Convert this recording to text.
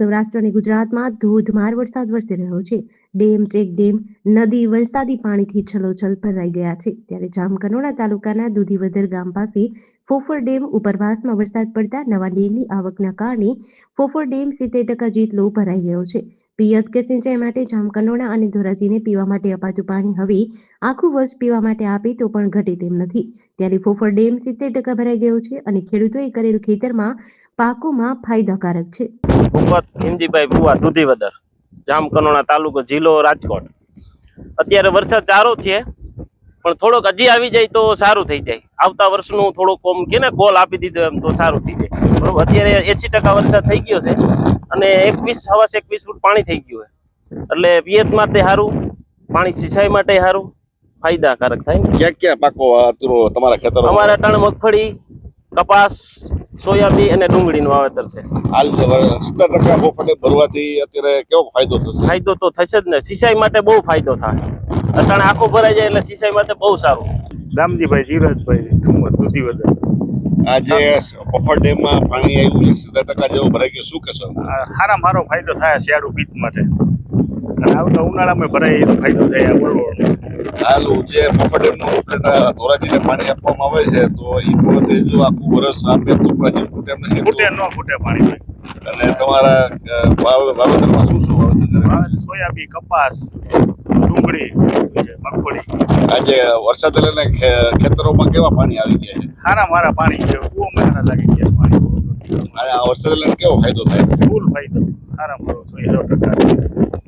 સૌરાષ્ટ્ર અને ગુજરાતમાં ધોધમાર વરસાદ વરસી રહ્યો છે. ડેમ ચેક ડેમ નદી, વરસાદી પાણીથી છલોછલ ભરાઈ ગયા છે. ત્યારે જામકંડોળા તાલુકાના દુધીવદર ગામ પાસે ફોફર ડેમ ઉપરવાસમાં વરસાદ પડતા નવા નીરની આવકના કારણે ફોફર ડેમ સિત્તેર ટકા જેટલો ભરાઈ ગયો છે. પિયત કે સિંચાઈ માટે જામકંડોળા અને ધોરાજીને પીવા માટે અપાતું પાણી હવે આખું વર્ષ પીવા માટે આપે તો પણ ઘટે તેમ નથી. ત્યારે ફોફર ડેમ સિત્તેર ટકા ભરાઈ ગયો છે અને ખેડૂતોએ કરેલું ખેતરમાં પાકોમાં ફાયદાકારક છે. ભૂપત હિમજીભાઈ ભુવા દુધીવદર જામકનોણા તાલુકો જિલ્લો રાજકોટ. અત્યારે વરસાદ સારો છે પણ થોડોક હજી આવી જાય તો સારું થઈ જાય. આવતા વર્ષનું થોડોક આમ કે ને કોલ આપી દીધો એમ તો સારું થઈ જાય. બરોબર? અત્યારે એસી ટકા વરસાદ થઈ ગયો છે અને એકવીસ હવાસ એકવીસ ફૂટ પાણી થઈ ગયું છે. એટલે પિયત માટે સારું પાણી સિંચાઈ માટે સારું ફાયદાકારક થાય ક્યાં ક્યાં પાકો તમારા ખેતર? અમારા ટાણ મગફળી કપાસ સોયાબીન અને ડુંગળીનું વાવેતર છે. હાલ સત્તર ટકા બોફડે ભરવાથી અત્યારે કેવો ફાયદો થશે? ફાયદો તો થશે જ ને. સિંચાઈ માટે બહુ ફાયદો થાય. અટાણે આખો ભરાઈ જાય એટલે સિંચાઈ માટે બહુ સારું. દામજીભાઈ જીરાજભાઈ ઠુમર દૂધીવદર આજે જે પફર ડેમમાં પાણી આવ્યું છે સત્તર ટકા જેવું ભરાઈ ગયું. શું કહેશો? સારામાં સારો ફાયદો થાય શિયાળુ પીત માટે. અને આવતા ઉનાળામાં ભરાય એનો ફાયદો થાય આ હાલ જે ડેમનું ધોરાજીને પાણી આપવામાં આવે છે તો એ જો આખું વરસ આપે તો પણ ફૂટે ફૂટે ન ફૂટે પાણી. અને તમારા વાવેતરમાં શું શું વાવેતર સોયાબીન કપાસ ડુંગળી મગફળી. આજે વરસાદ લઈને ખેતરોમાં કેવા પાણી આવી ગયા છે? સારા મારા પાણી છે કૂવામાં સારા લાગી ગયા પાણી. અને આ વરસાદ લઈને કેવો ફાયદો થાય? ફૂલ ફાયદો સારા મારો સો ટકા